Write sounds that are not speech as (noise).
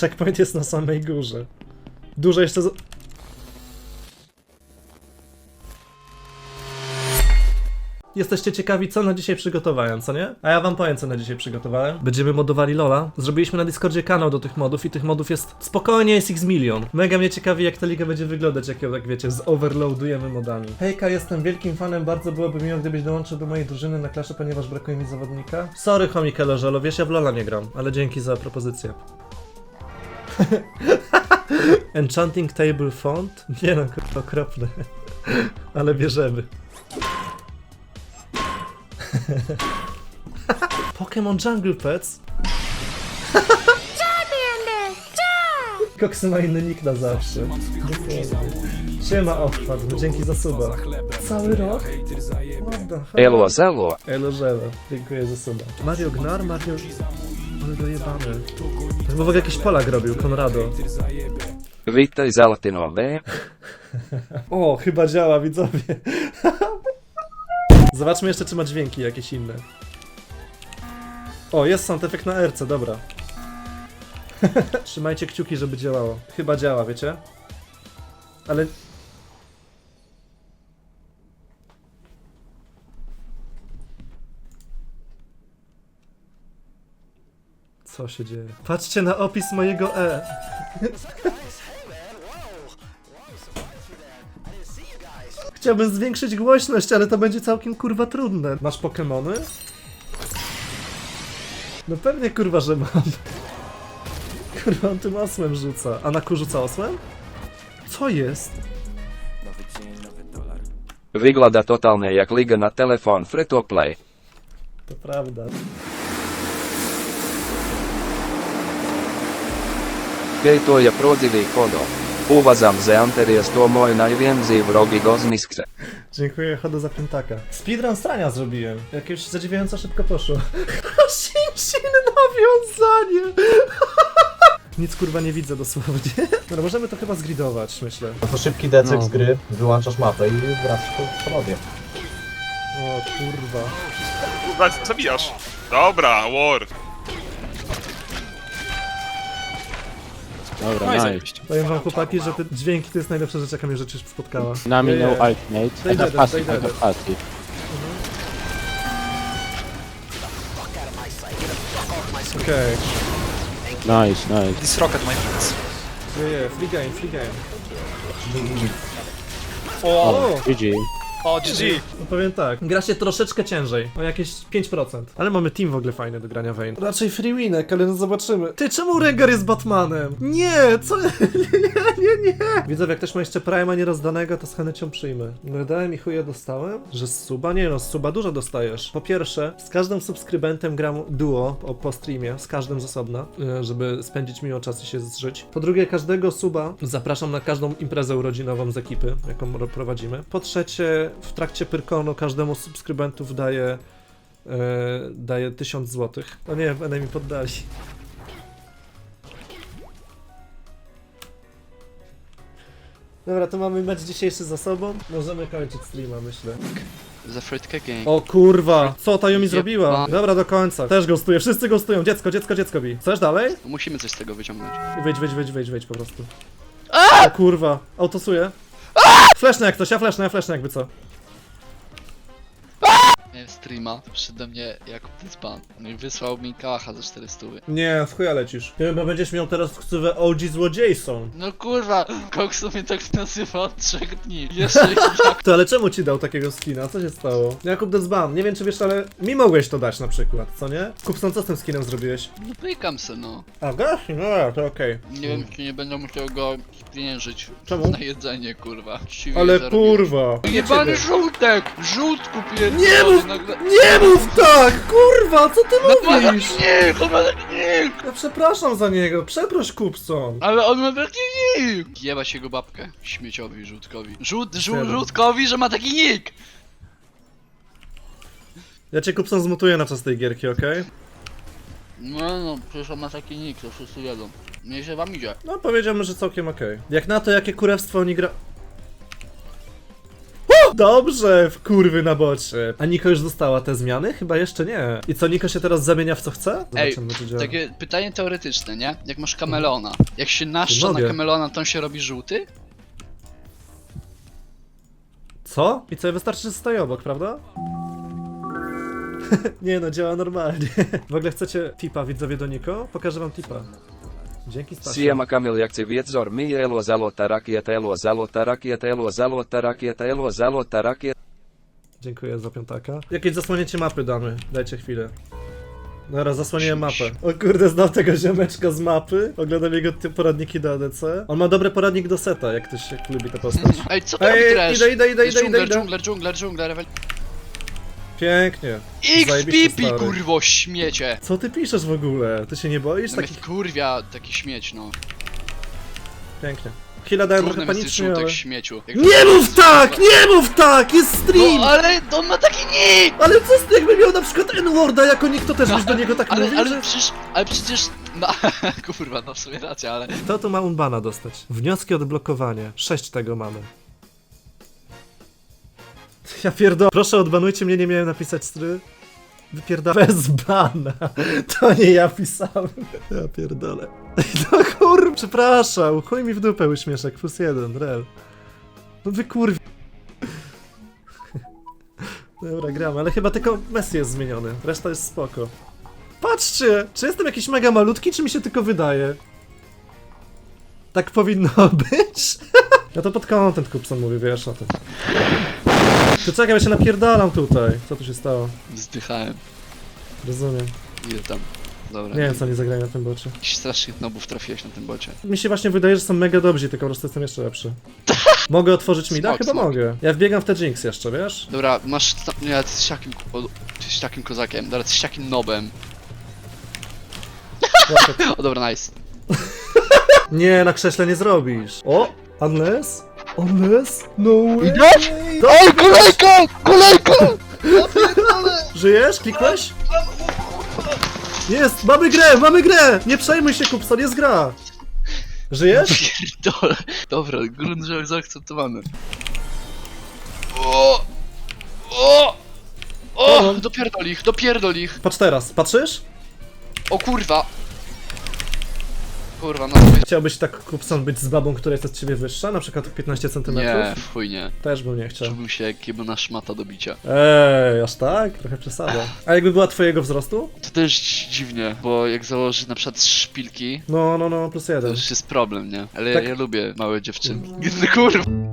Checkpoint jest na samej górze. Dużo jeszcze. Z... Jesteście ciekawi, co na dzisiaj przygotowałem, co nie? A ja wam powiem, co na dzisiaj przygotowałem. Będziemy modowali Lola. Zrobiliśmy na Discordzie kanał do tych modów i tych modów jest spokojnie, jest ich z milion. Mega mnie ciekawi, jak ta liga będzie wyglądać, jak ją, tak wiecie, zoverloadujemy modami. Hejka, jestem wielkim fanem, bardzo byłoby miło, gdybyś dołączył do mojej drużyny na klasze, ponieważ brakuje mi zawodnika. Sorry, chomika Lożolo, wiesz, ja w Lola nie gram, ale dzięki za propozycję. (laughs) Enchanting Table Font? Nie no, kurwa, okropne. Ale bierzemy. (laughs) Pokémon Jungle Pets? (laughs) Koksy ma inny nick na zawsze. Dokładnie. Siema Ochwat, dzięki za suba. Cały rok? What the hell? Elo, zelo. Elo, żelo. Dziękuję za suba. Mario Gnar? Mario... Ale dojebane. W ogóle jakiś Polak robił, Konrado. Witaj Zaltinowe. (laughs) O, chyba działa, widzowie. (laughs) Zobaczmy jeszcze, czy ma dźwięki jakieś inne. O, jest sound efekt na RC, dobra. (laughs) Trzymajcie kciuki, żeby działało. Chyba działa, wiecie? Ale... Co się dzieje? Patrzcie na opis mojego E. Chciałbym zwiększyć głośność, ale to będzie całkiem kurwa trudne. Masz Pokemony? No pewnie kurwa, że mam. Kurwa, on tym osłem rzuca. A na kół rzuca osłem? Co jest? Wygląda totalnie jak liga na telefon free to play. To prawda. Hej to je prodzivi kodo. Uważam, że Anterias to mój najwięcej wrogi gozniskce. Dziękuję, chodzę za piętaka. Speedrun strania zrobiłem. Jakieś zadziwiająco szybko poszło. (laughs) Shin nawiązanie! (laughs) Nic kurwa nie widzę dosłownie. (laughs) No możemy to chyba zgridować, myślę. No to szybki decek No. z gry, wyłączasz mapę i wracasz po ponownie. O. Kurwa, zabijasz. Dobra, war. Dobra, No i nice. zajebiście. Powiem wam chłopaki, że te dźwięki to jest najlepsza rzecz, jaka mnie życiu spotkała. Na mnie Nie, no nie. passive, they I did have it. passive. Okej. Nice, nice. This rocket, my friends. Nie, nie, free game, free game. O, O! GG. O, GG. No powiem tak, gra się troszeczkę ciężej, o jakieś 5%. Ale mamy team w ogóle fajny do grania Vayne. Raczej free winek, ale no zobaczymy. Ty, czemu Rengar jest Batmanem? Nie, co? (laughs) nie, nie, nie. Widzowie, jak ktoś ma jeszcze Prima nierozdanego, to z chęcią przyjmę. No dałem i chuja dostałem? Że z suba? Nie no, z suba dużo dostajesz. Po pierwsze, z każdym subskrybentem gram duo po, po streamie, z każdym z osobna, e, żeby spędzić miło czas i się zżyć. Po drugie, każdego suba zapraszam na każdą imprezę urodzinową z ekipy, jaką ro- prowadzimy. Po trzecie, w trakcie Pyrkonu każdemu z subskrybentów daję e, daję 1000 złotych. O nie, mi poddali. Dobra, to mamy mecz dzisiejszy za sobą. Możemy kończyć streama, myślę. Za frytkę gang. O kurwa, co ta mi zrobiła? Dobra, do końca. Też gostuję, wszyscy gostują. Dziecko, dziecko, dziecko bi. Chcesz dalej? Musimy coś z tego wyciągnąć. Wyjdź, wyjdź, wyjdź, wyjdź, wyjdź po prostu. O kurwa, autosuję. Fleszne jak coś, ja fleszne, ja co. Streama, przyszedł do mnie Jakub Dyspan. No i wysłał mi kałacha za 400. Nie, w chuja lecisz. Ty chyba będziesz miał teraz ksywę OG złodziejson. No kurwa, Koksu mnie tak nazywa od 3 dni. Jeszcze (laughs) jak... To ale czemu ci dał takiego skina? Co się stało? Jakub Dezban, nie wiem czy wiesz, ale mi mogłeś to dać na przykład, co nie? Kupson, co z tym skinem zrobiłeś? No pykam se no. A, gaś? No dobra, to okej. Nie wiem, czy nie będę musiał go pieniężyć Czemu? na jedzenie, kurwa. Ale zarobiłem. kurwa. Jebany żółtek! Żółt kupiłem! Nie mów-. Nie mów tak! Kurwa, co ty taki mówisz? On ma taki nick! Ja przepraszam za niego, przeproś Kupson. Ale on ma taki nick! Jeba się go babkę. Śmieciowi, żółtkowi. Żółt, żół, żółtkowi, że ma taki nick! Ja cię Kupson zmutuję na czas tej gierki, okej? No, no, przecież on ma taki nick, to wszyscy wiedzą. Nieźle wam idzie. No powiedziałbym, że całkiem okej. Jak na to, jakie kurewstwo oni gra... Dobrze, w kurwy na bocie. A Niko już dostała te zmiany? Chyba jeszcze nie. I co, Niko się teraz zamienia w co chce? Ej, Zobaczymy, czy działa. Takie pytanie teoretyczne, nie? Jak masz kamelona. Jak się naszcza na Mogę. kamelona, to on się robi żółty? Co? I co, wystarczy, że stoi obok, prawda? (laughs) nie no, działa normalnie. (laughs) w ogóle chcecie tipa, widzowie do Niko? Pokażę wam tipa. Dzięki Stasiu. Siema Kamil jak se vietzor mi elo zalota rakieta elo zalota rakieta elo zalota rakieta elo zalota rakieta Dziękuję za piątaka. Jakieś zasłonięcie mapy damy, dajcie chwilę. Dobra, zasłoniłem mapę. O kurde, znam tego ziomeczka z mapy. Oglądam jego ty- poradniki do ADC. On ma dobry poradnik do seta, jak ktoś jak lubi tę postać. Ej, co to Ej, robi trash? idę, idę, idę, Jest idę, dżungler, idę. dżungler, dżungler, dżungler, rewel... Pięknie. Zajebiście, XPP, stary. kurwo, śmiecie! Co ty piszesz w ogóle? Ty się nie boisz? No Taki... mnie kurwia taki śmieć, no. Pięknie. Chwila dałem Trudny trochę jesteś panicznie, żółtek ale... śmieciu. Jak Nie mów tak! Nie mów tak! Jest stream! No ale on ma taki nick! Ale co z jakby miał na przykład N-Worda jako nick, to też byś do niego tak Ale, mówił, ale że... przecież, ale przecież, no, (laughs) kurwa, no w sumie racja, ale... Kto tu ma unbana dostać? Wnioski o odblokowanie. Sześć tego mamy. (laughs) Ja pierdolę. Proszę odbanujcie mnie, nie miałem napisać stry. Wypierda bez bana. (laughs) To nie ja pisałem. (laughs) Ja pierdolę. No kur... Przepraszam. Chuj mi w dupę uśmieszek. Plus jeden, rel. No wy kurwi... Dobra, gramy, ale chyba tylko Messi jest zmieniony. Reszta jest spoko. Patrzcie! Czy jestem jakiś mega malutki, czy mi się tylko wydaje? Tak powinno być? Ja to pod content Kupson mówi, wiesz o tym. To czekaj, ja się napierdalam tutaj. Co tu się stało? Zdychałem. Rozumiem. Ile tam? Dobra. Nie wiem, co nie zagrają na tym bocie. Jakiś strasznych nobów trafiłeś na tym bocie. Mi się właśnie wydaje, że są mega dobrzy, tylko po prostu jestem jeszcze lepszy. (laughs) Mogę otworzyć mida? Smok, Chyba smok. mogę. Ja wbiegam w te Jinx jeszcze, wiesz? Dobra, masz... Nie, ty jesteś takim... O, ty jesteś takim kozakiem. Dobra, ty jesteś takim nobem. Łapek. (laughs) O, dobra, nice. (laughs) Nie, na krześle nie zrobisz. O! Unless? Unless? No way! Oj, kolejka! Kolejka! Żyjesz? Klikłeś? Jest! Mamy grę! Mamy grę! Nie przejmuj się, Kupson, jest gra! Żyjesz? Dobra, grunt, że zaakceptowany. O! O! O! Dopierdol ich, dopierdol ich! Patrz teraz, patrzysz? O kurwa! Kurwa, no Chciałbyś tak, Kupson, być z babą, która jest od ciebie wyższa? Na przykład 15 cm? Nie, w chuj nie. Też bym nie chciał. Czułbym się jak jebana szmata do bicia. Ej, aż tak? Trochę przesada. A jakby była twojego wzrostu? To też dziwnie, bo jak założy na przykład szpilki, No, no, no, plus to jeden. już jest problem, nie? Ale Tak. ja lubię małe dziewczyny. (laughs) Kurwa!